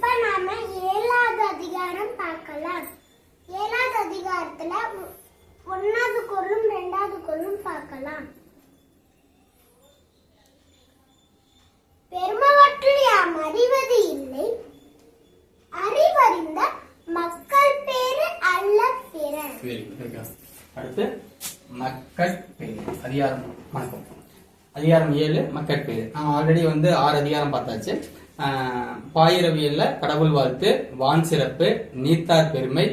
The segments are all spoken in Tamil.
இப்ப நாம ஏழாவது அதிகாரம் பார்க்கலாம். ஏழாவது அதிகாரத்துல ஒன்னாவது கொள்ளும் ரெண்டாவது கொள்ளும் பார்க்கலாம். பெருமவற்றில் யாம் அறிவது இல்லை. அறிவறிந்த மக்கள் பேரு அல்ல பிற. வெரி மக்கள் அடுத்து மக்கட்பேறு அதிகாரம் வணக்கம். அதிகாரம் ஏழு மக்கட்பேறு நான் ஆல்ரெடி வந்து ஆறு அதிகாரம் பார்த்தாச்சு. பாயிரவியல்ல கடவுள் வாழ்த்து வான் சிறப்பு நீத்தார் பெருமை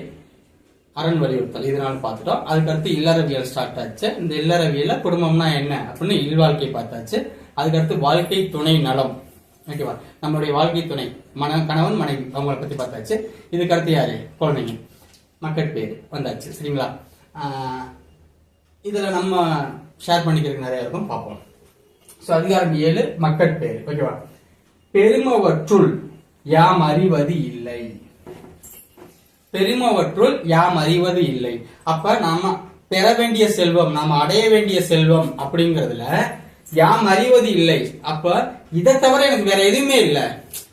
அரண் வலியுறுத்தல். இதனால பார்த்துட்டோம். அதுக்கடுத்து இல்லறவியல் ஸ்டார்ட் ஆச்சு. இந்த இல்லறவியல குடும்பம்னா என்ன அப்படின்னு இல்வாழ்க்கை பார்த்தாச்சு. அதுக்கடுத்து வாழ்க்கை துணை நலம். ஓகேவா நம்மளுடைய வாழ்க்கை துணை. மன கணவன் மனைவி அவங்கள பத்தி பார்த்தாச்சு. இதுக்கடுத்து யாரு? குழந்தைங்க. மக்கள் பேர் வந்தாச்சு. சரிங்களா? இதுல நம்ம ஷேர் பண்ணிக்கிறதுக்கு நிறைய இருக்கும். பார்ப்போம். ஸோ அதிகாரம் ஏழு மக்கள் பேர். ஓகேவா பெருமவற்றுள் யாம் அறிவது இல்லை. பெருமவற்றுள் யாம் அறிவது இல்லை. அப்ப நாம பெற வேண்டிய செல்வம் நாம் அடைய வேண்டிய செல்வம் அப்படிங்கறதுல யாம் அறிவது இல்லை. அப்ப இதை தவிர எனக்கு வேற எதுவுமே இல்லை.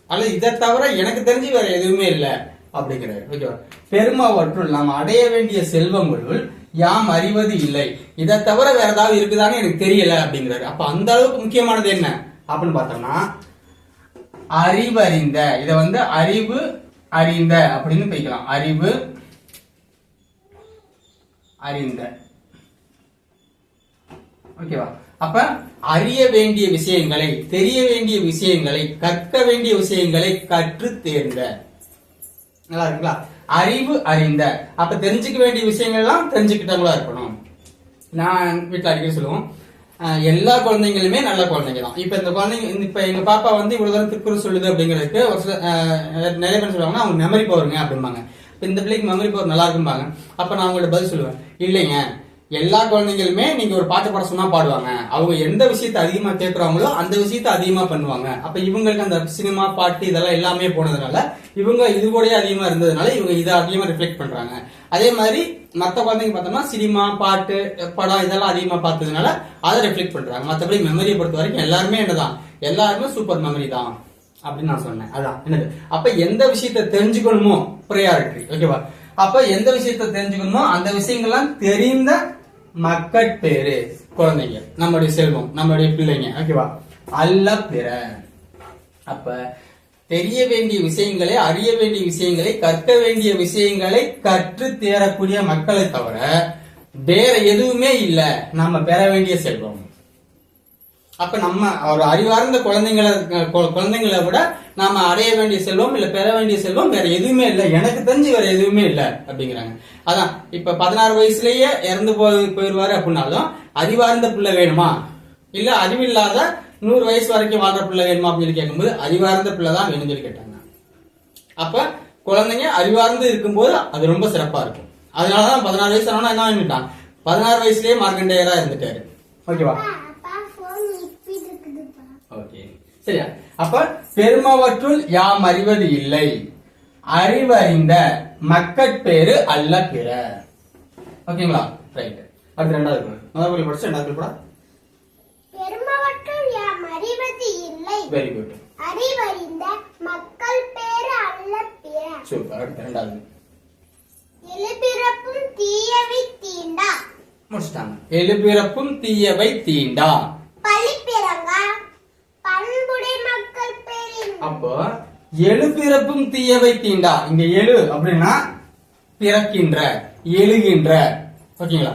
அல்லது இதை தவிர எனக்கு தெரிஞ்சு வேற எதுவுமே இல்லை அப்படிங்கிறாரு. ஓகேவா பெருமவற்றுள் நாம் அடைய வேண்டிய செல்வங்களுள் யாம் அறிவது இல்லை. இதை தவிர வேற ஏதாவது இருக்குதான்னு எனக்கு தெரியல அப்படிங்கிறாரு. அப்ப அந்த அளவுக்கு முக்கியமானது என்ன அப்படின்னு பார்த்தோம்னா அறிவறிந்த. இத வந்து அறிவு அறிந்த அப்படின்னு பிரிக்கலாம். அறிவு அறிந்த. ஓகேவா அப்ப அறிய வேண்டிய விஷயங்களை தெரிய வேண்டிய விஷயங்களை கற்க வேண்டிய விஷயங்களை கற்று தேர்ந்த. நல்லா இருக்குங்களா? அறிவு அறிந்த. அப்ப தெரிஞ்சுக்க வேண்டிய விஷயங்கள் எல்லாம் தெரிஞ்சுக்கிட்டவங்களா இருக்கணும். நான் வீட்டில் அடிக்கடி சொல்லுவோம் எல்லா குழந்தைங்களுமே நல்ல குழந்தைங்க தான் இப்ப இந்த குழந்தைங்க இப்போ இப்ப எங்க பாப்பா வந்து இவ்வளவு தூரம் திருக்குறள் சொல்லுது அப்படிங்கிறதுக்கு ஒரு சில நிறைய பேர் சொல்லுவாங்கன்னா அவங்க மெமரி பவருங்க அப்படிம்பாங்க. இப்போ இந்த பிள்ளைக்கு மெமரி பவர் நல்லா இருக்கும்பாங்க. அப்ப நான் அவங்கள்ட்ட பதில் சொல்லுவேன். இல்லைங்க எல்லா குழந்தைங்களுமே நீங்க ஒரு பாட்டு பாட சொன்னா பாடுவாங்க. அவங்க எந்த விஷயத்த அதிகமா கேட்கறாங்களோ அந்த விஷயத்த அதிகமா பண்ணுவாங்க. அப்ப இவங்களுக்கு அந்த சினிமா பாட்டு இதெல்லாம் எல்லாமே போனதுனால இவங்க இது கூடயே அதிகமா இருந்ததுனால இவங்க இதை அதிகமா ரிஃப்ளெக்ட் பண்றாங்க. அதே மாதிரி மற்ற குழந்தைங்க பார்த்தோம்னா சினிமா பாட்டு படம் இதெல்லாம் அதிகமா பார்த்ததுனால அதை ரிஃப்ளெக்ட் பண்றாங்க. மற்றபடி மெமரியை பொறுத்த வரைக்கும் எல்லாருமே என்னதான்? எல்லாருமே சூப்பர் மெமரி தான் அப்படின்னு நான் சொன்னேன். அதான். என்னது? அப்ப எந்த விஷயத்த தெரிஞ்சுக்கணுமோ? ப்ரையாரிட்டி ஓகேவா அப்ப எந்த விஷயத்த தெரிஞ்சுக்கணுமோ? அந்த விஷயங்கள்லாம் தெரிந்த மக்கட்பேரு குழந்தைங்க நம்மளுடைய செல்வம் நம்மளுடைய பிள்ளைங்க. ஓகேவா அல்ல பிற அப்ப தெரிய வேண்டிய விஷயங்களை அறிய வேண்டிய விஷயங்களை கற்க வேண்டிய விஷயங்களை கற்று தேரக்கூடிய மக்களை தவிர வேற எதுவுமே இல்ல. நம்ம பெற வேண்டிய செல்வம். அப்ப நம்ம ஒரு அறிவார்ந்த குழந்தைங்களை கு- குழந்தைங்களை விட நாம அடைய வேண்டிய செல்வம் இல்ல பெற வேண்டிய செல்வம் வேற எதுவுமே இல்லை. எனக்கு தெரிஞ்சு வேற எதுவுமே இல்லை அப்படிங்கிறாங்க. அதான் இப்ப பதினாறு வயசுலயே இறந்து போய் போயிருவாரு அப்படின்னாலும் அறிவார்ந்த பிள்ளை வேணுமா? இல்ல அறிவில்லாத நூறு வயசு வரைக்கும் வாழ்ற பிள்ளை வேணுமா அப்படின்னு கேட்கும்போது அறிவார்ந்த பிள்ளை தான் வேணும்னு சொல்லி கேட்டாங்க. அப்ப குழந்தைங்க அறிவார்ந்து இருக்கும்போது அது ரொம்ப சிறப்பா இருக்கும். அதனாலதான் பதினாறு வயசு ஆனா என்ன பண்ணிட்டான் பதினாறு வயசுலயே மார்க்கண்டேயரா இருந்துட்டாரு. ஓகேவா அப்பா, அப்பா போன் இப்படி இருக்குதுப்பா ஓகே சரியா? அப்ப பெருமவற்றுள் யாம் அறிவது இல்லை. அறிவறிந்த மக்கட்பேரு அல்ல பிற. ஓகேங்களா ரைட் அடுத்து ரெண்டாவது. முதல் படிச்சு ரெண்டாவது குரல் போடா. பெருமவற்றுள் யாம் அறிவது இல்லை. வெரி குட் அறிவறிந்த மக்கள் பேரு அல்ல பிற. சூப்பர் அடுத்து ரெண்டாவது. எழுபிறப்பும் தீயவை தீண்டா. முடிச்சிட்டாங்க. எழுபிறப்பும் தீயவை தீண்டா. பழிப்பிறங்கா. அப்போ எழு பிறப்பும் அப்போ எழுபிறப்பும் தீயவை தீண்டா. இங்க எழு அப்படின்னா பிறக்கின்ற எழுகின்ற. ஓகேங்களா?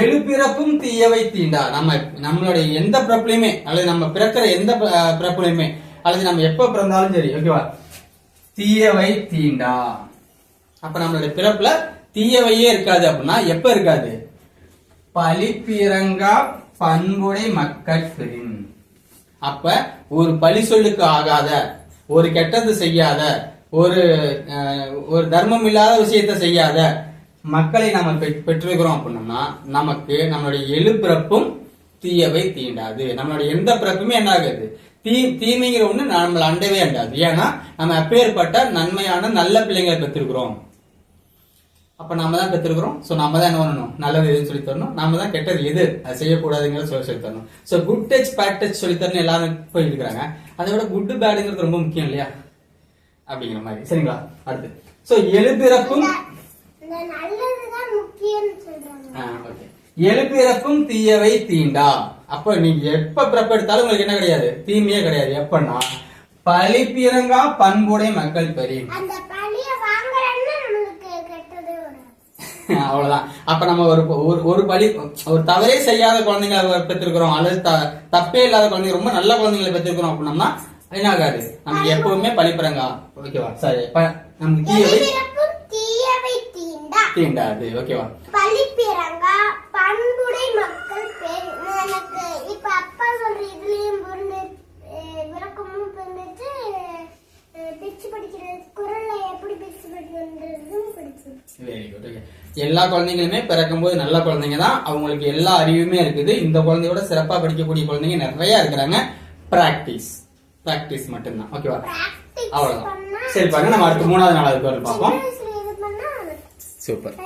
எழுபிறப்பும் தீயவை தீண்டா. நம்ம நம்மளுடைய எந்த பிறப்புலையுமே அல்லது நம்ம பிறக்கிற எந்த பிறப்புலையுமே அல்லது நம்ம எப்ப பிறந்தாலும் சரி ஓகேவா? தீயவை தீண்டா. அப்ப நம்மளுடைய பிறப்புல தீயவையே இருக்காது அப்படின்னா எப்ப இருக்காது? பழிப்பிறங்கா பண்புடை மக்கட்பெறின் அப்ப ஒரு பழி சொல்லுக்கு ஆகாத ஒரு கெட்டது செய்யாத ஒரு ஒரு தர்மம் இல்லாத விஷயத்த செய்யாத மக்களை நம்ம பெற்- பெற்றிருக்கிறோம் அப்படின்னோம்னா நமக்கு நம்மளுடைய எழு பிறப்பும் தீயவை தீண்டாது. நம்மளுடைய எந்த பிறப்புமே என்ன ஆகாது. தீ தீமைங்கிற ஒண்ணு நம்மளை அண்டவே அண்டாது. ஏன்னா நம்ம அப்பேற்பட்ட நன்மையான நல்ல பிள்ளைங்களை பெற்றிருக்கிறோம். அப்ப நாம தான் பெற்றிருக்கிறோம். சோ நாம தான் என்ன பண்ணணும்? நல்லது எதுன்னு சொல்லி தரணும். நாம தான் கெட்டது எது? அது செய்யக்கூடாதுங்கிறத சொல்லி சொல்லி தரணும். So good touch bad touch சொல்லி தரணும் எல்லாரும் போயிட்டு இருக்கிறாங்க அதை விட குட் பேடுங்கிறது ரொம்ப முக்கியம் இல்லையா? அப்படிங்கிற மாதிரி. சரிங்களா? அடுத்து. சோ எழுபிறப்பும் எழுபிறப்பும் தீயவை தீண்டா. அப்ப நீங்க எப்ப பிறப்பு எடுத்தாலும் உங்களுக்கு என்ன கிடையாது? தீமையே கிடையாது. எப்பன்னா பழிப்பிறங்கா பண்புடை மக்கள் பெரிய அந்த பழிய வாங்குறேன்னா நம்மளுக்கு கெட்டதே வராது அவ்வளவுதான். அப்ப நம்ம ஒரு ஒரு- பலி ஒரு தவறே செய்யாத குழந்தைங்களை பெற்றிருக்கிறோம். அல்லது த- தப்பே இல்லாத குழந்தைங்க ரொம்ப நல்ல குழந்தைங்களை பெற்றிருக்கிறோம் அப்படின்னம்னா என்ன ஆகாது நமக்கு எப்பவுமே பழிப்பிறங்கா. ஓகேவா சரி நமக்கு தீயவை தீண்டாது. ஓகேவா பழிப்பிறங்கா பண்புடை மக்கள் பேர் எனக்கு இப்ப அப்பா சொல்ற இதுலயும் பொருந்து அஹ், விளக்கமும் பொருந்துச்சு அஹ், பிச்சு படிக்கிறது குரல்ல எப்படி பிச்சு படிக்கிறதும் படிச்சு வெரி குட் ஓகே எல்லா குழந்தைங்களுமே பிறக்கும்போது நல்ல குழந்தைங்க தான் அவங்களுக்கு எல்லா அறிவுமே இருக்குது. இந்த குழந்தையோட சிறப்பா படிக்கக்கூடிய குழந்தைங்க நிறைய இருக்கிறாங்க. பிராக்டிஸ் பிராக்டிஸ் மட்டும்தான். ஓகேவா பண்ணா சரி பாருங்க நம்ம அடுத்து மூணாவது நாலாவது பேர் பார்ப்போம். சூப்பர்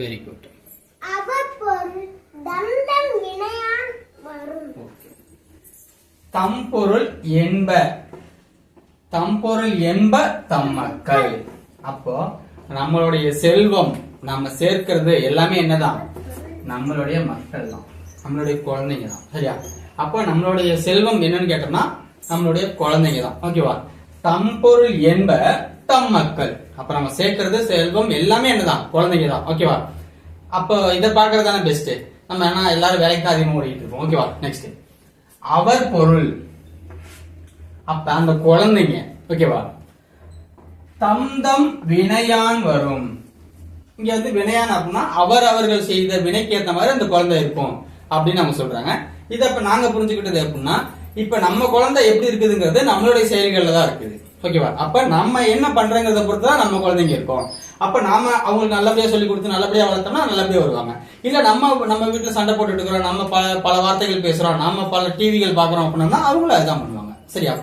வெரி குட் தம்பொருள் என்ப. தம்பொருள் என்ப தம்மக்கள் அப்போ நம்மளுடைய செல்வம் நம்ம சேர்க்கிறது எல்லாமே என்னதான்? நம்மளுடைய மக்கள் தான் நம்மளுடைய குழந்தைங்க தான் சரியா? அப்போ நம்மளுடைய செல்வம் என்னன்னு கேட்டோம்னா நம்மளுடைய குழந்தைங்க தான் ஓகேவா? தம்பொருள் என்ப தம் மக்கள். அப்ப நம்ம சேர்க்கிறது செல்வம் எல்லாமே என்னதான்? குழந்தைங்க தான் ஓகேவா? அப்போ இதை பார்க்கறது தானே பெஸ்ட்டு நம்ம ஏன்னா எல்லாரும் வேலைக்கு தான் அதிகமாக ஓடிட்டு இருக்கோம் ஓகேவா நெக்ஸ்ட் அவர் பொருள். அப்ப அந்த குழந்தைங்க. ஓகேவா தம் தம் வினையான் வரும். இங்க வந்து வினையான் அப்படின்னா அவர் அவர்கள் செய்த வினைக்கு ஏற்ற மாதிரி அந்த குழந்தை இருக்கும் அப்படின்னு அவங்க சொல்றாங்க. இதை இப்ப நாங்க புரிஞ்சுக்கிட்டது எப்படின்னா இப்ப நம்ம குழந்தை எப்படி இருக்குதுங்கிறது நம்மளுடைய செயல்கள்ல தான் இருக்குது. ஓகேவா அப்ப நம்ம என்ன பண்றோங்கிறத பொறுத்து தான் நம்ம குழந்தைங்க இருக்கும். அப்ப நாம அவங்களுக்கு நல்லபடியா சொல்லி கொடுத்து நல்லபடியா வளர்த்தோம்னா நல்லபடியா வருவாங்க. இல்ல நம்ம நம்ம வீட்டுல சண்டை போட்டுட்டு இருக்கிறோம் நம்ம பல பல வார்த்தைகள் பேசுறோம் நம்ம பல டிவிகள் பாக்குறோம் அப்படின்னா அவங்களும் அதுதான் பண்ணுவாங்க. சரியா?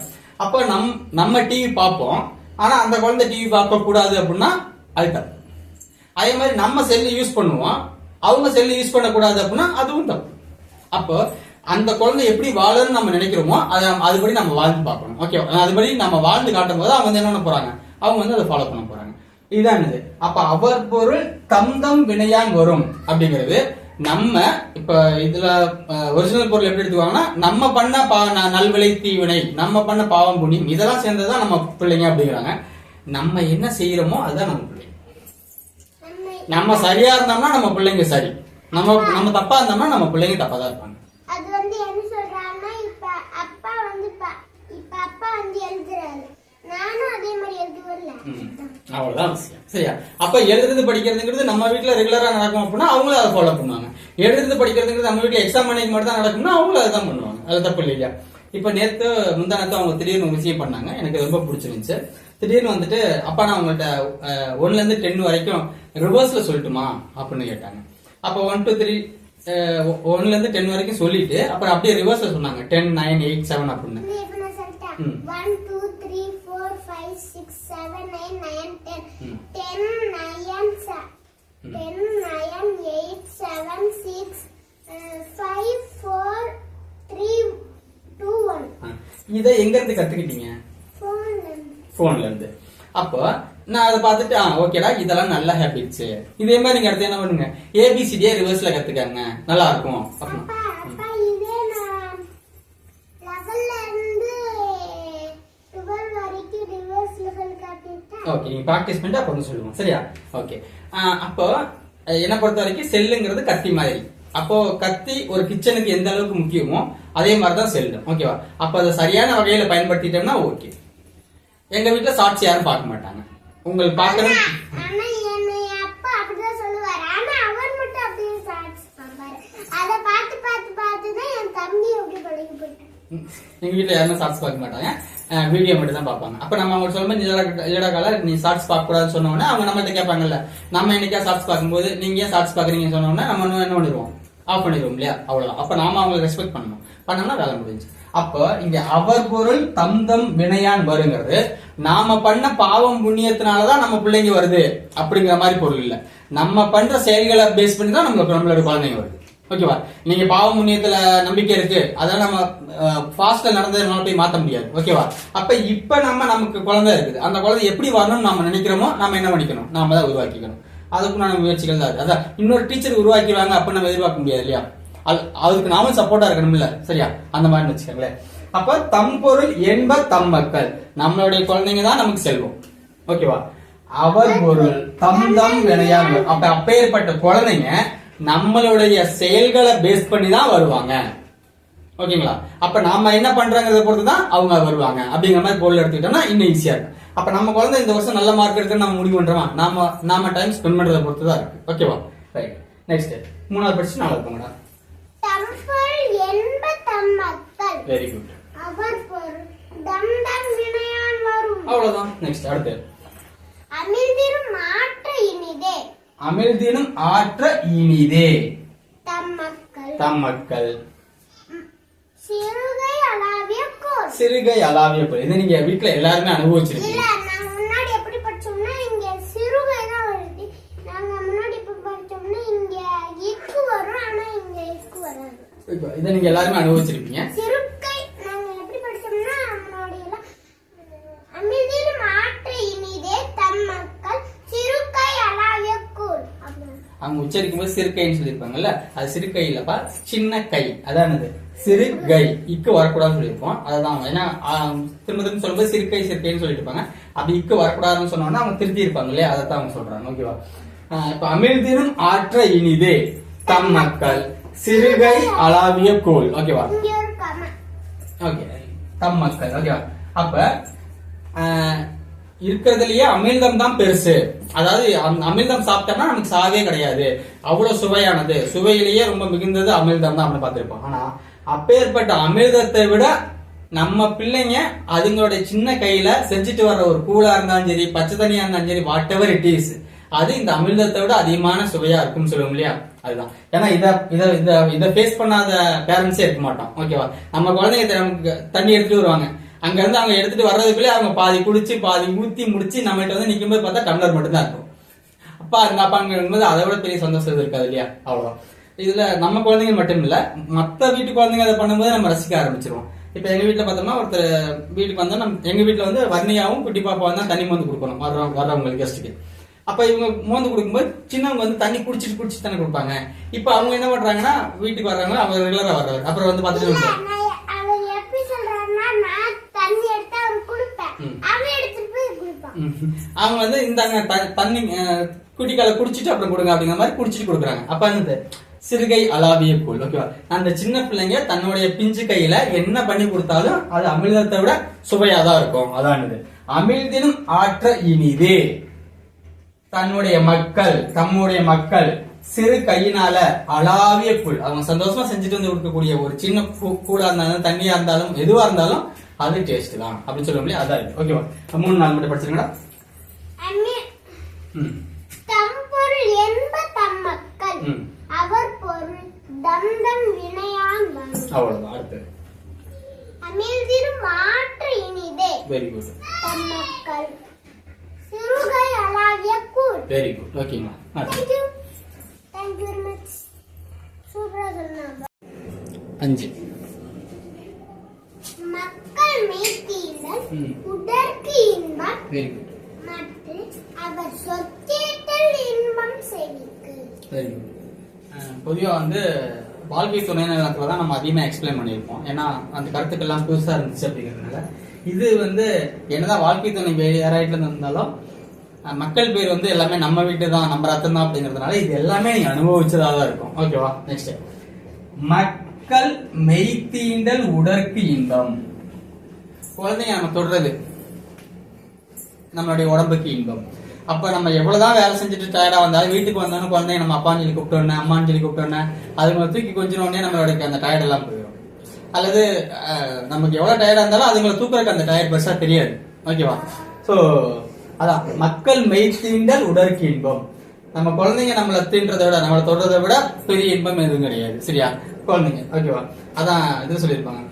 அப்ப நம் நம்ம டிவி பார்ப்போம். ஆனா அந்த குழந்தை டிவி பார்க்க கூடாது அப்படின்னா அது தப்பு அதே மாதிரி நம்ம செல்லு யூஸ் பண்ணுவோம். அவங்க செல்லு யூஸ் பண்ணக்கூடாது அப்படின்னா அதுவும் தப்பு. அப்போ அந்த குழந்தை எப்படி வாழணும்னு நம்ம நினைக்கிறோமோ அதை அதுபடி நம்ம வாழ்ந்து பார்க்கணும். ஓகே அதுபடி நம்ம வாழ்ந்து காட்டும் போது அவங்க வந்து என்ன பண்ண போறாங்க? அவங்க வந்து அதை ஃபாலோ பண்ண போறாங்க. இதுதான் இது அப்ப அவர் பொருள் தம் தம் வினையான் வரும் அப்படிங்கிறது. நம்ம இப்ப இதுல ஒரிஜினல் பொருள் எப்படி எடுத்துக்குவாங்கன்னா நம்ம பண்ண பா நல்விலை தீவினை நம்ம பண்ண பாவம் புண்ணியம் இதெல்லாம் சேர்ந்ததுதான் நம்ம பிள்ளைங்க அப்படிங்கிறாங்க. நம்ம என்ன செய்யறோமோ அதுதான் நம்ம பிள்ளைங்க நம்ம சரியா இருந்தோம்னா நம்ம பிள்ளைங்க சரி. நம்ம நம்ம தப்பா இருந்தோம்னா நம்ம பிள்ளைங்க தப்பா தான் இருப்பாங்க. அது வந்து என்ன சொல்றாங்கன்னா இப்ப அப்பா வந்து இப்ப அப்பா வந்து எழுதுறாரு. அவ்வளவுதான் விஷயம். சரியா? அப்ப எழுதுறது படிக்கிறதுங்கிறது நம்ம வீட்ல ரெகுலரா நடக்கும் அப்படின்னா அவங்களும் அதை ஃபாலோ பண்ணுவாங்க. எழுதுறது படிக்கிறதுங்கிறது நம்ம வீட்ல எக்ஸாம் அன்னைக்கு மட்டும் தான் நடக்கும்னா அவங்களும் அதை தான் பண்ணுவாங்க. அது தப்பு இல்லையா? இப்ப நேத்து முந்தா அவங்க திடீர்னு ஒரு விஷயம் பண்ணாங்க. எனக்கு ரொம்ப பிடிச்சிருந்துச்சு. திடீர்னு வந்துட்டு அப்பா நான் உங்கள்கிட்ட ஒன்ல இருந்து டென் வரைக்கும் ரிவர்ஸ்ல சொல்லட்டுமா? அப்படின்னு கேட்டாங்க. அப்ப ஒன் டூ த்ரீ ஒன்ல இருந்து டென் வரைக்கும் சொல்லிட்டு அப்புறம் அப்படியே ரிவர்ஸ்ல சொன்னாங்க. டென் நைன் எயிட் செவன் அப்படின்னு seven nine nine ten. Ten nine ten nine eight seven six five four three two one. இதை எங்க இருந்து கத்துக்கிட்டீங்க ஃபோன் போன்ல இருந்து. அப்போ நான் அதை பார்த்துட்டு ஆ ஓகேடா இதெல்லாம் நல்ல ஹேபிட்ஸ் இதே மாதிரி நீங்க அடுத்து என்ன பண்ணுங்க? ஏபிசிடியே ரிவர்ஸ்ல கத்துக்கங்க. நல்லா இருக்கும். அப்படின்னு. அப்பா அப்பா இதே நான் லெவல்ல இருந்து டுவெல் வரைக்கும் ரிவர்ஸ்ல சொல்லி காட்டிட்டேன் ஓகே நீங்க ப்ராக்டிஸ் பண்ணிட்டு அப்போ வந்து சொல்லுவோம். சரியா? ஓகே அப்போ என்னை பொறுத்த வரைக்கும் செல்லுங்கிறது கத்தி மாதிரி. அப்போ கத்தி ஒரு கிச்சனுக்கு எந்த அளவுக்கு முக்கியமோ அதே மாதிரி தான் செல்லும் ஓகேவா அப்போ அதை சரியான வகையில பயன்படுத்திட்டோம்னா ஓகே எங்க வீட்டுல ஷார்ட்ஸ் யாரும் பார்க்க மாட்டாங்க. உங்களுக்கு பார்க்கணும். எங்க வீட்ல யாருமே ஷார்ட்ஸ் பார்க்க மாட்டாங்க. வீடியோ மட்டும் தான் பார்ப்பாங்க. அப்போ நம்ம அவங்க சொல்லும்போது இல்லடா கால நீ ஷார்ட்ஸ் பார்க்க கூடாதுன்னு சொன்ன உடனே அவங்க நம்மகிட்ட கேட்பாங்கல்ல நம்ம என்னைக்கா ஷார்ட்ஸ் பார்க்கும்போது நீங்க ஏன் ஷார்ட்ஸ் பார்க்குறீங்கன்னு சொன்னோன்னா நம்ம என்ன பண்ணிடுவோம்? ஆஃப் பண்ணிடுவோம் இல்லையா? அவ்வளோதான் அப்போ நாம அவங்களை ரெஸ்பெக்ட் பண்ணணும். பண்ணோம்னா வேலை முடிஞ்சு. அப்போ இங்க அவர் பொருள் தந்தம் வினையான் வருங்கிறது நாம பண்ண பாவம் புண்ணியத்தினாலதான் நம்ம பிள்ளைங்க வருது அப்படிங்கிற மாதிரி பொருள் இல்லை. நம்ம பண்ற செயல்களை பேஸ் பண்ணி தான் நம்மளுக்கு நம்மளோட குழந்தைங்க வருது. ஓகேவா? நீங்க பாவம் முன்னியத்துல நம்பிக்கை இருக்கு. அதெல்லாம் நம்ம ஃபாஸ்ட்ல நடந்ததுனால போய் மாத்த முடியாது. ஓகேவா? அப்ப இப்ப நம்ம நமக்கு குழந்தை இருக்குது. அந்த குழந்தை எப்படி வரணும்னு நம்ம நினைக்கிறோமோ நாம என்ன பண்ணிக்கணும்? நாம தான் உருவாக்கிக்கணும். அதுக்குண்டான முயற்சிகள் தான். அதான் இன்னொரு டீச்சர் உருவாக்கிடுவாங்க அப்ப நம்ம எதிர்பார்க்க முடியாது இல்லையா? அதுக்கு நாமும் சப்போர்ட்டா இருக்கணும்ல சரியா? அந்த மாதிரி வச்சுக்கோங்களேன். அப்ப தம் பொருள் என்ப தம் மக்கள். நம்மளுடைய குழந்தைங்க தான் நமக்கு செல்வம். ஓகேவா? அவர் பொருள் தம் தம் விளையாடு அப்ப அப்பேற்பட்ட குழந்தைங்க நம்மளுடைய செயல்களை பேஸ் பண்ணி தான் வருவாங்க. ஓகேங்களா? அப்ப நாம என்ன பண்றோங்கிறத பொறுத்து தான் அவங்க வருவாங்க. அப்படிங்கிற மாதிரி பொருள் எடுத்துக்கிட்டோம்னா இன்னும் ஈஸியா இருக்கும். அப்ப நம்ம குழந்தை இந்த வருஷம் நல்ல மார்க் எடுக்க நம்ம முடிவு பண்றோமா? நாம நாம டைம் ஸ்பெண்ட் பண்றத பொறுத்து தான் இருக்கு. ஓகேவா? ரைட் நெக்ஸ்ட் மூணாவது படிச்சு தம் மக்கள் வெரி குட் அவ்வளவுதான். நெக்ஸ்ட் அடுத்து. அமிழ்திரும் மாற்ற இனிதே. அமிழ்தினும் ஆற்ற இனிதே. தம் மக்கள் தம் மக்கள் சிறுகை அளாவிய கோல். சிறுகை அலாவிய பொருள் இதை நீங்க வீட்டுல எல்லாருமே அனுபவிச்சிருக்கீங்க. முன்னாடி எப்படி படிச்சோம்னா இங்க சிறுகை தான் வருது நாங்க முன்னாடி இப்ப படிச்சோம்னா இங்க இக்கு வரும் ஆனா இங்க இக்கு வராது. இப்ப இதை நீங்க எல்லாருமே அனுபவிச்சிருப்பீங்க. சிறுகை நாங்க எப்படி படிச்சோம்னா முன்னாடி எல்லாம் மாற்ற இனிதே தம் மக்கள் சிறுகை அளாவிய கோல் அப்படின்னு அவங்க உச்சரிக்கும் போது சிறுகைன்னு சொல்லியிருப்பாங்கல்ல அது சிறுகை இல்லப்பா சின்ன கை. அதானது? சிறுகை இக்கு வரக்கூடாதுன்னு சொல்லியிருப்போம். அதுதான். ஏன்னா திரும்ப திரும்ப சொல்லும்போது சிறுகை சிறுகைன்னு சொல்லிட்டு இருப்பாங்க. அப்படி இக்கு வரக்கூடாதுன்னு சொன்னோம்னா அவங்க திருத்தி இருப்பாங்க இல்லையா? அதை தான் அவங்க சொல்றாங்க. ஓகேவா இப்ப அமிழ்தினும் ஆற்ற இனிதே. தம் மக்கள். சிறுகை அளாவிய கோல். ஓகேவா ஓகே தம் மக்கள். ஓகேவா அப்ப இருக்கிறதுலயே அமிர்தம் தான் பெருசு. அதாவது அம்- அமிர்தம் சாப்பிட்டோம்னா நமக்கு சாவே கிடையாது. அவ்வளவு சுவையானது. சுவையிலேயே ரொம்ப மிகுந்தது அமிர்தம் தான் நம்ம பார்த்திருப்போம். ஆனா அப்பேற்பட்ட அமிர்தத்தை விட நம்ம பிள்ளைங்க அதுங்களுடைய சின்ன கையில செஞ்சுட்டு வர்ற ஒரு கூலா இருந்தாலும் சரி பச்சை தனியா இருந்தாலும் சரி வாட் எவர் இட் இஸ் அது இந்த அமிர்தத்தை விட அதிகமான சுவையா இருக்கும்னு சொல்லுவோம் இல்லையா? அதுதான். ஏன்னா இதை இதை இதை இதை ஃபேஸ் பண்ணாத பேரண்ட்ஸே இருக்க மாட்டோம். ஓகேவா நம்ம குழந்தைங்க த- நமக்கு தண்ணி எடுத்துட்டு வருவாங்க. அங்க இருந்து அவங்க எடுத்துட்டு வர்றதுக்குள்ளே அவங்க பாதி குடிச்சு பாதி ஊத்தி முடிச்சு நம்மகிட்ட வந்து நிக்கும்போது பார்த்தா டம்ளர் மட்டும் தான் இருக்கும். அப்பா இருந்தா அப்பாங்க இருக்கும்போது அதை விட பெரிய சந்தோஷம் இருக்காது இல்லையா? அவ்வளவுதான். இதுல நம்ம குழந்தைங்க மட்டும் இல்ல மத்த வீட்டு குழந்தைங்க அதை பண்ணும்போது நம்ம ரசிக்க ஆரம்பிச்சிருவோம். இப்ப எங்க வீட்டுல பார்த்தோம்னா ஒருத்தர் வீட்டுக்கு வந்தா நம்ம எங்க வீட்டுல வந்து வர்ணியாவும் குட்டி பாப்பாவும் தான் தண்ணி மோந்து கொடுக்கணும் வர்றவங்க வர்றவங்களுக்கு கெஸ்ட்டுக்கு அப்ப இவங்க மோந்து கொடுக்கும்போது சின்னவங்க வந்து தண்ணி குடிச்சிட்டு குடிச்சிட்டு தானே கொடுப்பாங்க. இப்ப அவங்க என்ன பண்றாங்கன்னா வீட்டுக்கு வர்றாங்க அவங்க ரெகுலரா வர்றாரு அப்புறம் வந்து பார்த்துட்டு இல்ல, வந்து நான் அவர் எப்படி சொல்றாருன்னா நான் தண்ணி எடுத்து அவருக்கு கொடுப்பேன் ம். அவன் எடுத்துட்டு போய் குடிப்பான் ம். அவங்க வந்து இந்தாங்க தண்ணி அஹ், குடிக்கால குடிச்சிட்டு அப்புறம் கொடுங்க அப்படிங்கிற மாதிரி குடிச்சிட்டு கொடுக்குறாங்க. அப்ப என்னது சிறுகை அலாவிய கூழ் ஓகேவா அந்த சின்ன பிள்ளைங்க தன்னுடைய பிஞ்சு கையில என்ன பண்ணி கொடுத்தாலும் அது அமிர்தத்தை விட சுவையா தான் இருக்கும். அதானது அமிழ்தினும் ஆற்ற இனிதே. தன்னுடைய மக்கள் தம்முடைய மக்கள் சிறு கையினால அளாவிய கூழ். அவங்க சந்தோஷமா செஞ்சுட்டு வந்து கொடுக்கக்கூடிய ஒரு சின்ன கூழா இருந்தாலும் தண்ணியா இருந்தாலும் எதுவா இருந்தாலும் அது டேஸ்ட் தான். அப்படின்னு சொல்ல முடியாது அதான் இது. ஓகேவா மூணு நாள் மட்டும் படிச்சிருக்கா அம்மி- ம். தம் பொருள் என்ப தம் மக்கள். ம். அவர் பொருள் தம் தம் வினையான் அவ்வளவுதான் அடுத்து அமிழ்திரும் மாற்று இனிதே. வெரி குட் தம் மக்கள். சிறுகை அளாவிய கூழ். வெரி குட் அடுத்து. Thank you thank you very much சூப்பரா சொன்னாங்க. அஞ்சு மக்கள் மெய்த்தீண்டல் ம். உடற்கு இன்பம் வெரி குட் மற்ற அவர் சொத்தேட்டல் இன்பம் செவிக்கு வெரி குட் பொதுவாக வந்து வாழ்க்கை துணை நலத்தில் தான் நம்ம அதிகமாக எக்ஸ்பிளைன் பண்ணியிருப்போம். ஏன்னா அந்த கருத்துக்கள்லாம் புதுசாக இருந்துச்சு அப்படிங்கிறதுனால. இது வந்து என்னதான் வாழ்க்கை துணை வேறு யாராயிட்டு இருந்தாலும் மக்கள் பேர் வந்து எல்லாமே நம்ம வீட்டு தான் நம்ம ரத்தம் தான் அப்படிங்கிறதுனால இது எல்லாமே நீங்க அனுபவிச்சதாக தான் இருக்கும். ஓகேவா நெக்ஸ்ட் மக்கள் மெய்த்தீண்டல் உடற்கு இன்பம். குழந்தைங்க நம்ம தொடுறது. நம்மளுடைய உடம்புக்கு இன்பம். அப்ப நம்ம எவ்வளவுதான் வேலை செஞ்சுட்டு டயர்டா வந்தாலும் வீட்டுக்கு வந்தோன்னு குழந்தைய நம்ம அப்பான்னு சொல்லி கூப்பிட்டோன்னே அம்மான்னு சொல்லி கூப்பிட்டோன்னே அதுங்களை தூக்கி கொஞ்சம் உடனே நம்மளுடைய அந்த டயர்ட் எல்லாம் போயிடும். அல்லது நமக்கு எவ்வளவு டயர்டா இருந்தாலும் அதுங்களை தூக்குறதுக்கு அந்த டயர் பெருசா தெரியாது. ஓகேவா சோ அதான். மக்கள் மெய்த்தீண்டல் உடற்கு இன்பம். நம்ம குழந்தைங்க நம்மளை தீன்றதை விட நம்மளை தொடுறதை விட பெரிய இன்பம் எதுவும் கிடையாது. சரியா? குழந்தைங்க. ஓகேவா அதான் இது சொல்லியிருப்பாங்க.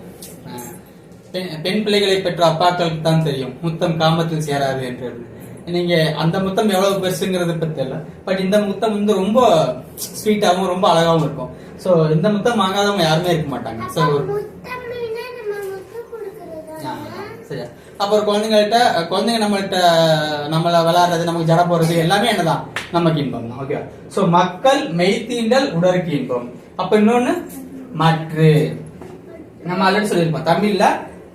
பெண் பெண் பிள்ளைகளை பெற்ற அப்பாக்களுக்கு தான் தெரியும். முத்தம் காமத்தில் சேராது என்று. நீங்க அந்த முத்தம் எவ்வளவு பெருசுங்கிறது பத்தி தெரியல. பட் இந்த முத்தம் வந்து ரொம்ப ஸ்வீட்டாகவும் ரொம்ப அழகாவும் இருக்கும். சோ இந்த முத்தம் வாங்காதவங்க யாருமே இருக்க மாட்டாங்க. கொடுக்கறதா? சரியா. அப்புறம் குழந்தைங்கள்ட்ட குழந்தைங்க நம்மள்ட்ட நம்மள விளையாடுறது நமக்கு ஜட போறது எல்லாமே என்னதான்? நமக்கு இன்பம் தான் ஓகே சோ மக்கள் மெய்த்தீண்டல் உடற்கு இன்பம். அப்ப இன்னொன்னு மற்று. நம்ம ஆல்ரெடி சொல்லியிருப்போம். தமிழ்ல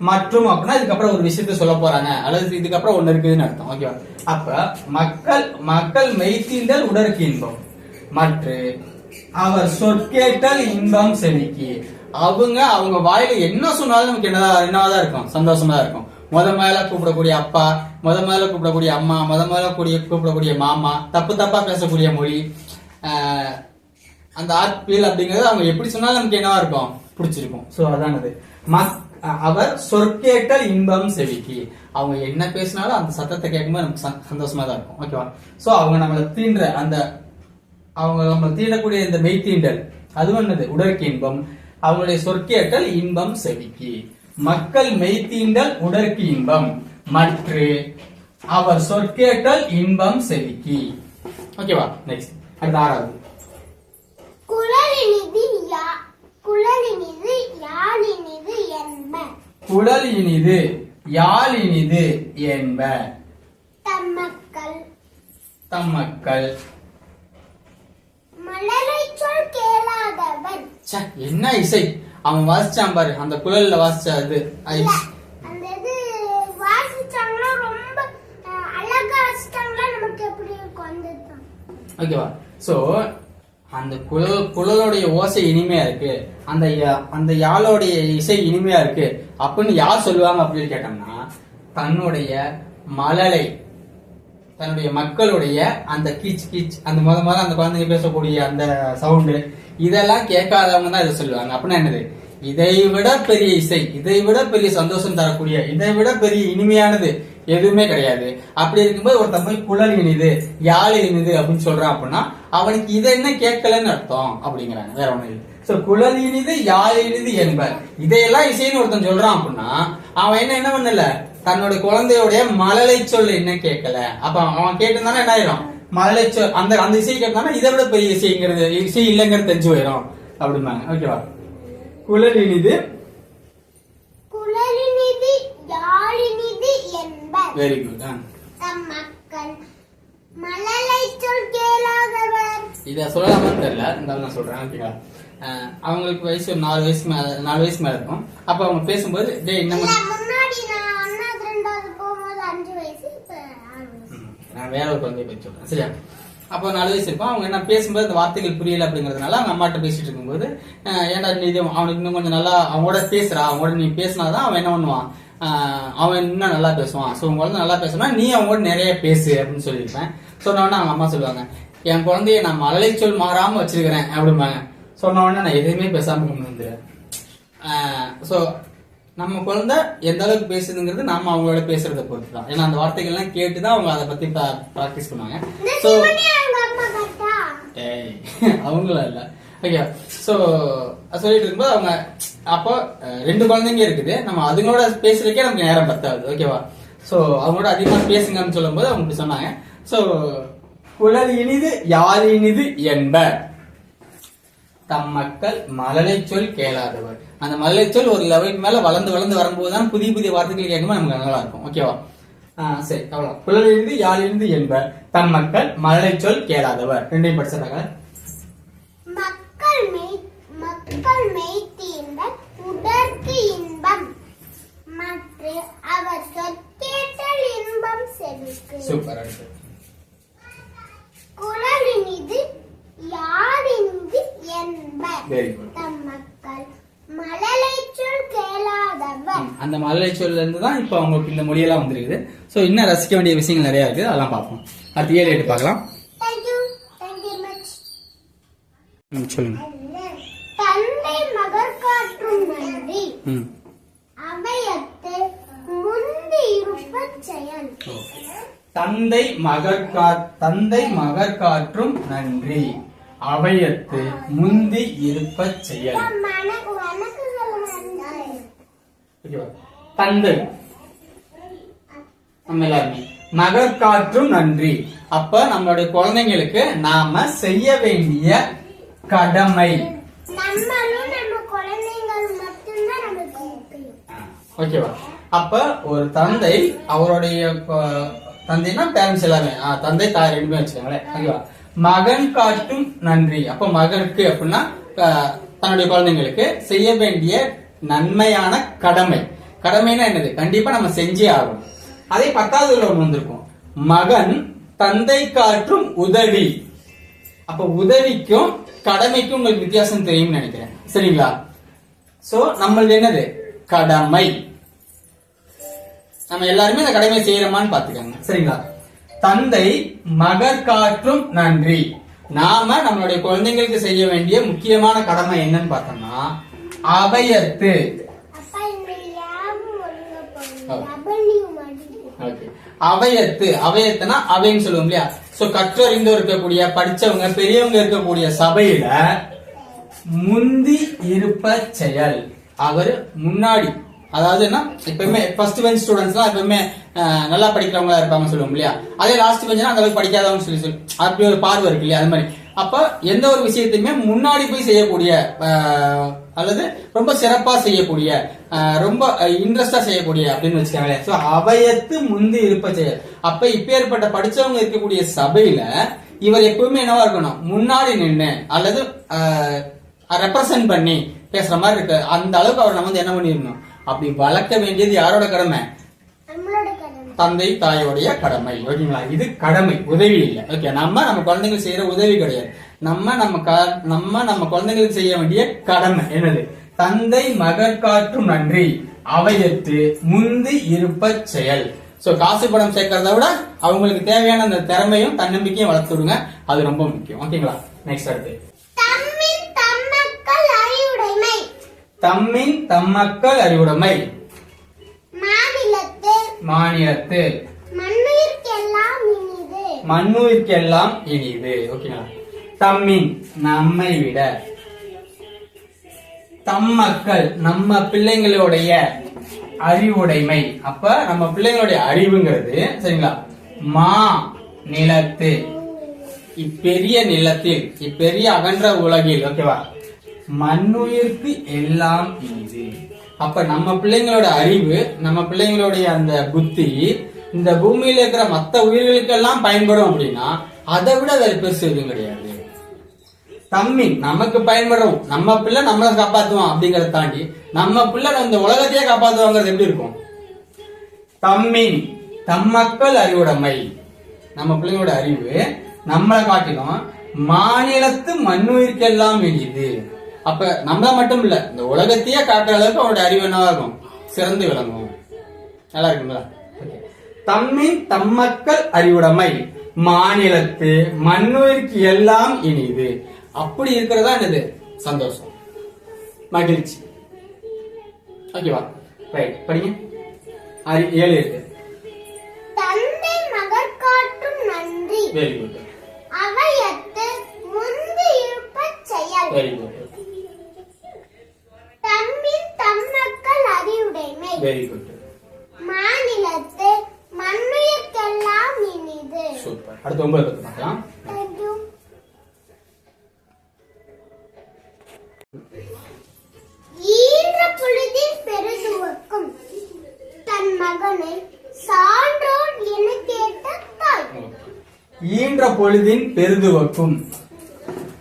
மற்றும் அப்படின்னா இதுக்கப்புறம் ஒரு விஷயத்த சொல்ல போறாங்க. அல்லது இதுக்கப்புறம் ஒண்ணு இருக்குதுன்னு அர்த்தம். ஓகேவா அப்ப மக்கள் மக்கள் மெய்த்தீண்டல் உடற்கு இன்பம். மற்று அவர் சொற்கேட்டல் இன்பம் செவிக்கி. அவங்க அவங்க வாயில என்ன சொன்னாலும் நமக்கு என்னதான் என்னதான் இருக்கும்? சந்தோஷமா இருக்கும். முத மேல கூப்பிடக்கூடிய அப்பா முத மேல கூப்பிடக்கூடிய அம்மா முத மேல கூடிய கூப்பிடக்கூடிய மாமா தப்பு தப்பா பேசக்கூடிய மொழி அந்த ஆர்ட் அப்படிங்கிறது அவங்க எப்படி சொன்னாலும் நமக்கு என்னவா இருக்கும்? பிடிச்சிருக்கும். சோ அதானது. மக்- அவர் சொற்கேட்டல் இன்பம் செவிக்கு. அவங்க என்ன பேசினாலும் அந்த சத்தத்தை கேட்கும்போது நமக்கு சந்தோஷமா தான் இருக்கும். ஓகேவா சோ அவங்க நம்மளை தீண்டுற அந்த அவங்க நம்ம தீண்டக்கூடிய இந்த மெய் தீண்டல் அது என்னது? உடற்கு இன்பம். அவங்களுடைய சொற்கேட்டல் இன்பம் செவிக்கு. மக்கள் மெய் தீண்டல் உடற்கு இன்பம். மற்று அவர் சொற்கேட்டல் இன்பம் செவிக்கி. ஓகேவா நெக்ஸ்ட் அடுத்த ஆறாவது. குழலினிது குழலினிது யாழினிது என்ப. குழல் இனிது யாழ் இனிது என்ப தம்மக்கள் தம் மக்கள். மலரை சொல் கேளாதவன். ச்சே, என்ன இசை? அவன் வாசிச்சான் பாரு அந்த குழல்ல வாசிச்ச அது ஐ, இல்ல, அந்த இது வாசிச்சாங்கன்னா ரொம்ப அஹ், அழகா வாசிச்சாங்கன்னா நமக்கு எப்படி இருக்கும் அந்த இதுதான். ஓகேவா? சோ அந்த குழல் குழலுடைய ஓசை இனிமையா இருக்கு. அந்த யா- அந்த யாழோடைய இசை இனிமையா இருக்கு. அப்படின்னு யார் சொல்லுவாங்க அப்படின்னு கேட்டோம்னா தன்னுடைய மழலை தன்னுடைய மக்களுடைய அந்த கீச் கீச் அந்த முத முத அந்த குழந்தைங்க பேசக்கூடிய அந்த சவுண்டு இதெல்லாம் கேட்காதவங்க தான் இதை சொல்லுவாங்க. அப்படின்னா என்னது? இதை விட பெரிய இசை இதை விட பெரிய சந்தோஷம் தரக்கூடிய இதை விட பெரிய இனிமையானது எதுவுமே கிடையாது. அப்படி இருக்கும்போது ஒருத்தன் போய் குழல் இனிது யாழ் இனிது அப்படின்னு சொல்றான் அப்படின்னா அவனுக்கு இதை என்ன கேட்கலன்னு அர்த்தம்? அப்படிங்கிறாங்க. வேற ஒண்ணு சோ குழல் இனிது யாழ் இனிது என்பர். இதையெல்லாம் இசைன்னு ஒருத்தன் சொல்றான் அப்படின்னா அவன் என்ன என்ன பண்ணல? தன்னோட குழந்தையோடைய மழலை சொல் என்ன கேட்கல? அப்ப அவன் கேட்டிருந்தானே என்ன ஆயிரும்? மழலை சொல் அந்த அந்த இசை கேட்டானா இதை விட பெரிய இசைங்கிறது இசை இல்லைங்கிறது தெரிஞ்சு போயிடும் அப்படிம்பாங்க. ஓகேவா குழல் இனிது வெரி குட் சொல் கேளாதவர் இத சொல்லலாமான்னு தெரியல. இருந்தாலும் நான் சொல்றேன். ஓகேங்களா அவங்களுக்கு வயசு ஒரு நாலு வயசு மேல நாலு வயசு மேல இருக்கும். அப்ப அவங்க பேசும்போது இல்ல முன்னாடி நான் வேற ஒரு குழந்தைய பத்தி சொல்றேன். சரியா? அப்போ நாலு வயசு இருக்கும். அவங்க என்ன பேசும்போது அந்த வார்த்தைகள் புரியல அப்படிங்கறதுனால அவங்க அம்மாட்ட பேசிட்டு இருக்கும்போது ஏன்டா நீ இது அவனுக்கு இன்னும் கொஞ்சம் நல்லா அவங்களோட பேசுறா. அவங்களோட நீ பேசினாதான் அவன் என்ன பண்ணுவான்? அவன் இன்னும் நல்லா பேசுவான். ஸோ உங்க குழந்தை நல்லா பேசுனா நீ அவங்களோட நிறைய பேசு அப்படின்னு சொல்லியிருப்பேன். சொன்ன உடனே அவங்க அம்மா சொல்லுவாங்க என் குழந்தைய நான் மழலை சொல் மாறாம வச்சிருக்கிறேன் அப்படிம்பாங்க. சொன்ன உடனே நான் எதுவுமே பேசாம கொண்டு வந்துடுறேன் ஸோ நம்ம குழந்தை எந்த அளவுக்கு பேசுதுங்கிறது நம்ம அவங்களோட பேசுறத பொறுத்து தான் ஏன்னா அந்த வார்த்தைகள்லாம் கேட்டு தான் அவங்க அதை பத்தி ப்ராக்டிஸ் பண்ணுவாங்க. ஸோ அவங்களும் இல்ல. ஓகே ஸோ சொல்லிட்டு இருக்கும்போது அவங்க அப்போ ரெண்டு குழந்தைங்க இருக்குது. நம்ம அதுங்களோட பேசுறதுக்கே நமக்கு நேரம் பத்தாது. ஓகேவா ஸோ அவங்களோட அதிகமாக பேசுங்கன்னு சொல்லும்போது அவங்க இப்படி சொன்னாங்க. ஸோ குழல் இனிது யார் இனிது என்ப தம் மக்கள் மழலை சொல் கேளாதவர். அந்த மழலை சொல் ஒரு லெவலுக்கு மேல வளர்ந்து வளர்ந்து வரும்போது தான் புதிய புதிய வார்த்தைகள் கேட்கும்போது நமக்கு நல்லா இருக்கும். ஓகேவா சரி அவ்வளோ குழலிருந்து யாழிருந்து என்பர். தம் மக்கள் மழலை சொல் கேளாதவர். ரெண்டையும் படிச்சிடறாங்க. மக்கள் மெய் மக்கள் உடற்கு இன்பம். மற்ற அவர் சொற்கேட்டல் இன்பம் செவிக்கு சூப்பர் அடுத்து. குழலினிது யாரினிது என்ப வெரி குட் தம் மக்கள் மழலை சொல் கேளாதவர். அந்த மழலை சொல்ல இருந்து தான் இப்போ அவங்களுக்கு இந்த மொழியெல்லாம் வந்திருக்குது. ஸோ இன்னும் ரசிக்க வேண்டிய விஷயங்கள் நிறைய இருக்குது. அதெல்லாம் பார்ப்போம். அடுத்து ஏழு எட்டு பார்க்கலாம். சொல்லுங்க. தந்தை மகர் காற்றும் நன்றி. அவையத்து முந்தி இருப்பச் செயல். தந்தை மகற்கா தந்தை மகற்காற்றும் நன்றி. அவையத்து முந்தி இருப்பச் செயல். தந்தை. நம்ம எல்லாருமே. மகற்காற்றும் நன்றி. அப்ப நம்மளுடைய குழந்தைங்களுக்கு நாம செய்ய வேண்டிய கடமை. ஓகேவா? அப்ப ஒரு தந்தை அவருடைய தந்தைனா பேரண்ட்ஸ் எல்லாமே. ஆ, தந்தை தாய் ரெண்டுமே வச்சுக்கோங்களேன். ஓகேவா? மகன் காட்டும் நன்றி. அப்ப மகனுக்கு அப்படின்னா தன்னுடைய குழந்தைங்களுக்கு செய்ய வேண்டிய நன்மையான கடமை. கடமைனா என்னது? கண்டிப்பா நம்ம செஞ்சே ஆகணும். அதே பத்தாவது ஒன்று வந்திருக்கும். மகன் தந்தை காற்றும் உதவி. அப்ப உதவிக்கும் கடமைக்கும் உங்களுக்கு வித்தியாசம் தெரியும்னு நினைக்கிறேன். சரிங்களா? சோ நம்மளது என்னது? கடமை. நம்ம எல்லாருமே இந்த கடமை செய்யறோமான்னு பாத்துக்கோங்க சரிங்களா? தந்தை மகர் காற்றும் நன்றி. நாம நம்மளுடைய குழந்தைங்களுக்கு செய்ய வேண்டிய முக்கியமான கடமை என்னன்னு பார்த்தோம்னா அபயத்து. அவையத்து அவையத்துனா அவைன்னு சொல்லுவோம் இல்லையா? சோ கற்றறிந்து இருக்கக்கூடிய படிச்சவங்க பெரியவங்க இருக்கக்கூடிய சபையில முந்தி இருப்ப செயல். அவர் முன்னாடி. அதாவது என்ன? எப்பவுமே ஃபர்ஸ்ட் பெஞ்ச் ஸ்டூடெண்ட்ஸ்லாம் எப்பவுமே நல்லா படிக்கிறவங்களா இருப்பாங்க சொல்லுவோம் இல்லையா? அதே லாஸ்ட் பெஞ்ச்னா அந்த அளவுக்கு படிக்காதவங்க சொல்லி சொல்லி அப்படி ஒரு பார்வை இருக்கு இல்லையா? அது மாதிரி. அப்ப எந்த ஒரு விஷயத்தையுமே முன்னாடி போய் செய்யக்கூடிய அல்லது ரொம்ப சிறப்பா செய்யக்கூடிய ரொம்ப இன்ட்ரெஸ்டா செய்யக்கூடிய அப்படின்னு வச்சுக்கோங்களேன். ஸோ அவையத்து முந்தி இருப்ப செயல் அப்ப ஏற்பட்ட படிச்சவங்க இருக்கக்கூடிய சபையில இவர் எப்பவுமே என்னவா இருக்கணும்? முன்னாடி நின்று அல்லது ரெப்ரசன்ட் பண்ணி பேசுற மாதிரி இருக்கு. அந்த அளவுக்கு அவர் நம்ம வந்து என்ன பண்ணிடணும்? அப்படி வளர்க்க வேண்டியது யாரோட கடமை? தந்தை தாயோடைய கடமை. ஓகேங்களா இது கடமை. உதவி இல்லை. ஓகே நம்ம நம்ம குழந்தைங்களுக்கு செய்யற உதவி கிடையாது. நம்ம நம்ம நம்ம நம்ம குழந்தைங்களுக்கு செய்ய வேண்டிய கடமை என்னது? தந்தை மகர் காற்றும் நன்றி. அவையத்து முந்தி இருப்ப செயல். சோ காசு பணம் சேர்க்கறத விட அவங்களுக்கு தேவையான அந்த திறமையும் தன்னம்பிக்கையும் வளர்த்து விடுங்க. அது ரொம்ப முக்கியம். ஓகேங்களா நெக்ஸ்ட் அடுத்து தம்மின் தம்மக்கள் அறிவுடைமை தம்மின் தம்மக்கள் அறிவுடைமை. மாநிலத்து. மண்ணுயிர்க்கெல்லாம் இனிது. ஓகேங்களா தம்மின் நம்மை விட. தம் மக்கள் நம்ம பிள்ளைங்களுடைய அறிவுடைமை. அப்ப நம்ம பிள்ளைங்களுடைய அறிவுங்கிறது சரிங்களா? மா நிலத்து. இப்பெரிய நிலத்தில் இப்பெரிய அகன்ற உலகில் ஓகேவா? மண்ணுயிர்க்கு எல்லாம் இது அப்ப நம்ம பிள்ளைங்களோட அறிவு நம்ம பிள்ளைங்களுடைய அந்த புத்தி இந்த பூமியில இருக்கிற மத்த உயிர்களுக்கெல்லாம் பயன்படும் அப்படின்னா அதை விட வேற பெருசு எதுவும் கிடையாது. தம்மின் நமக்கு பயன்படும். நம்ம பிள்ளை நம்மளை காப்பாத்துவோம் அப்படிங்கறத தாண்டி நம்ம பிள்ளை இந்த உலகத்தையே காப்பாத்துவாங்கிறது எப்படி இருக்கும்? தம்மின் தம்மக்கள் அறிவுடைமை. நம்ம பிள்ளைங்களோட அறிவு நம்மளை காட்டிலும் மாநிலத்து மண்ணுயிர்க்கெல்லாம் இனிது அப்ப நம்மள மட்டும் இல்ல இந்த உலகத்தையே காட்டுற அளவுக்கு அவனோட அறிவு என்னவா இருக்கும்? சிறந்து விளங்கும். நல்லா இருக்குங்களா. தம்மின் தம்மக்கள் அறிவுடைமை மாநிலத்து மண்ணுயிர்க்கு எல்லாம் இனிது. அப்படி இருக்கிறதா என்னது? சந்தோஷம். மகிழ்ச்சி. ஓகேவா ரைட் படிங்க. ஏழு இருக்கு. தந்தை மகர் காட்டும் நன்றி. வெரி குட் அவையத்து முந்தி இருப்பச் செயல். வெரி குட் தம்மின் தம்மக்கள் அறிவுடைமை வெரி குட் மாநிலத்து மண்ணுயிர்க்கெல்லாம் இனிது. சூப்பர். அடுத்து ஒன்பது பத்து பார்க்கலாம். ஈன்ற பொழுதில் பெருதுவக்கும் தன் மகனை சான்றோன் என கேட்ட தாய். ஈன்ற பொழுதின் பெருதுவக்கும்.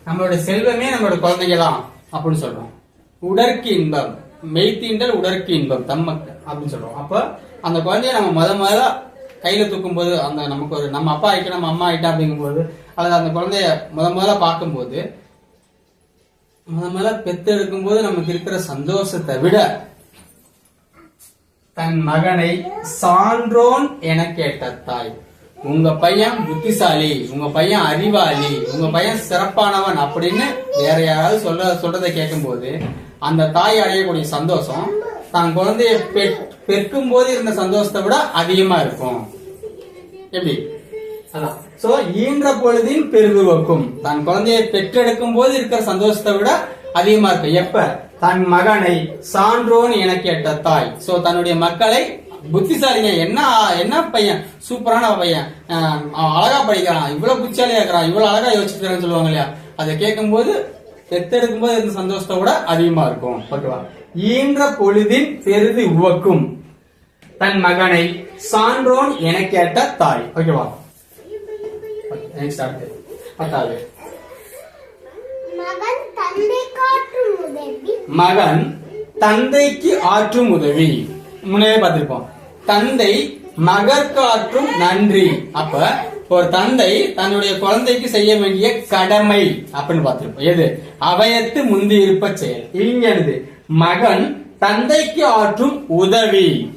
நம்மளோட செல்வமே நம்மளோட குழந்தைங்க தான் அப்படின்னு சொல்றோம். உடற்கு இன்பம் மெய்த்தீண்டல் உடற்கு இன்பம் தம்மக்கு அப்படின்னு சொல்றோம். அப்ப அந்த குழந்தைய நம்ம முத முதல்ல கையில தூக்கும் போது அந்த நமக்கு ஒரு நம்ம அப்பா ஆயிட்டா நம்ம அம்மா ஆயிட்டா அப்படிங்கும்போது அல்லது அந்த குழந்தைய முத முதல்ல பார்க்கும்போது முத முதல்ல பெத்தெடுக்கும் போது நமக்கு இருக்கிற சந்தோஷத்தை விட தன் மகனை சான்றோன் என கேட்ட தாய் உங்க பையன் புத்திசாலி உங்க பையன் அறிவாளி உங்க பையன் சிறப்பானவன் அப்படின்னு வேற யாராவது சொல்ற சொல்றதை கேட்கும்போது அந்த தாய் அடையக்கூடிய சந்தோஷம் தான் குழந்தைய பெற்- பெற்கும் போது இருந்த சந்தோஷத்தை விட அதிகமா இருக்கும். எப்படி? அதான். சோ ஈன்ற பொழுதின் பெருதுவக்கும் தன் குழந்தையை பெற்றெடுக்கும் போது இருக்கிற சந்தோஷத்தை விட அதிகமா இருக்கும். எப்ப? தன் மகனை சான்றோன் என கேட்ட தாய். சோ தன்னுடைய மக்களை புத்திசாலிங்க என்ன என்ன பையன்? சூப்பரான பையன். அவன் அழகா படிக்கிறான். இவ்வளவு புத்திசாலியா இருக்கிறான். இவ்வளவு அழகா யோசிக்கிறான்னு சொல்லுவாங்க இல்லையா? அதை கேட்கும்போது பெத்தெடுக்கும் போது இருந்த சந்தோஷத்தை விட அதிகமா இருக்கும். ஓகேவா? ஈன்ற பொழுதின் பெரிது உவக்கும். தன் மகனை சான்றோன் என கேட்ட தாய். ஓகேவா? பத்தாவது. மகன் தந்தைக்கு ஆற்றும் உதவி. முன்னே பார்த்திருப்போம். தந்தை மகற்கு ஆற்றும் நன்றி. அப்ப ஒரு தந்தை தன்னுடைய குழந்தைக்கு செய்ய வேண்டிய கடமை அப்படின்னு பார்த்திருப்போம். எது? அவையத்து முந்தி இருப்ப செயல். இங்க என்னது மகன் தந்தைக்கு ஆற்றும் உதவி.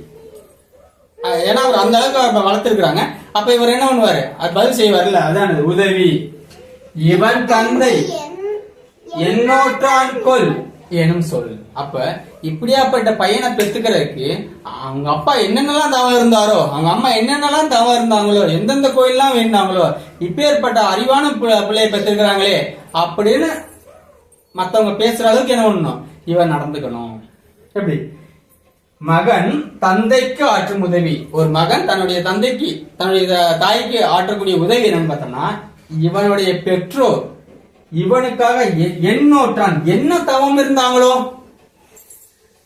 ஏன்னா அவர் அந்த அளவுக்கு அவர் வளர்த்திருக்கிறாங்க. அப்ப இவர் என்ன பண்ணுவாரு? அது பதில் செய்வார்ல அதான் அது, உதவி. இவன் தந்தை. என்- என்னோற்றான் கொல் எனும் சொல். அப்ப இப்படியாப்பட்ட பையனை பெத்துக்கிறதுக்கு அவங்க அப்பா என்னென்னலாம் தவம் இருந்தாரோ அவங்க அம்மா என்னென்னலாம் தவம் இருந்தாங்களோ எந்தெந்த கோயில்லாம் வேண்டாங்களோ இப்பேற்பட்ட அறிவான பிள்ளையை பெற்றிருக்கிறாங்களே அப்படின்னு மத்தவங்க பேசுற அளவுக்கு என்ன பண்ணணும்? இவன் நடந்துக்கணும். எப்படி? மகன் தந்தைக்கு ஆற்றும் உதவி. ஒரு மகன் தன்னுடைய தந்தைக்கு தன்னுடைய தாய்க்கு ஆற்றக்கூடிய உதவி என்னன்னு பார்த்தோம்னா இவனுடைய பெற்றோர் இவனுக்காக எ- எண்ணோற்றான். என்ன தவம் இருந்தாங்களோ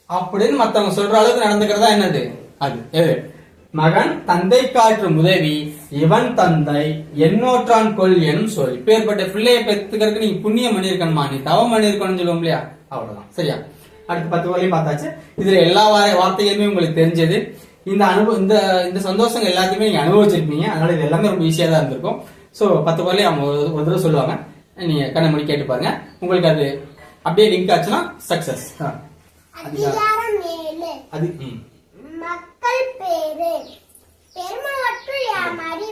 அப்படின்னு மத்தவங்க சொல்ற அளவுக்கு நடந்துக்கிறதா என்னது? அது எது? மகன் தந்தை காற்று உதவி இவன் தந்தை எண்ணோற்றான் கொள் எனும் சொல். இப்பேற்பட்ட பிள்ளையை பெத்துக்கிறதுக்கு நீ புண்ணியம் பண்ணிருக்கணுமா நீ தவம் பண்ணிருக்கணும்னு சொல்லுவோம் இல்லையா? அவ்வளவுதான். சரியா? அடுத்து பத்து வரையும் பார்த்தாச்சு. இதுல எல்லா வார- வார்த்தைகளுமே உங்களுக்கு தெரிஞ்சது. இந்த அனுபவம் இந்த இந்த சந்தோஷங்கள் எல்லாத்தையுமே நீங்க அனுபவிச்சிருப்பீங்க. அதனால இது எல்லாமே ரொம்ப ஈஸியா தான் இருந்திருக்கும். சோ பத்து வரலையும் அவங்க ஒரு ஒரு தடவை சொல்லுவாங்க. நீங்க கண்ணை மூடி கேட்டு பாருங்க. உங்களுக்கு அது அப்படியே லிங்க் ஆச்சுன்னா சக்சஸ் அதிகாரம் ஏழு. அது. மக்கள் பேரு பெருமவற்றுள் யாம் அறி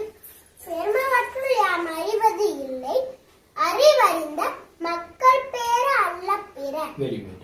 பெருமவற்றுள் யாம் அறிவது இல்லை. அறிவறிந்த மக்கள் பேரு அல்ல பிற. Very good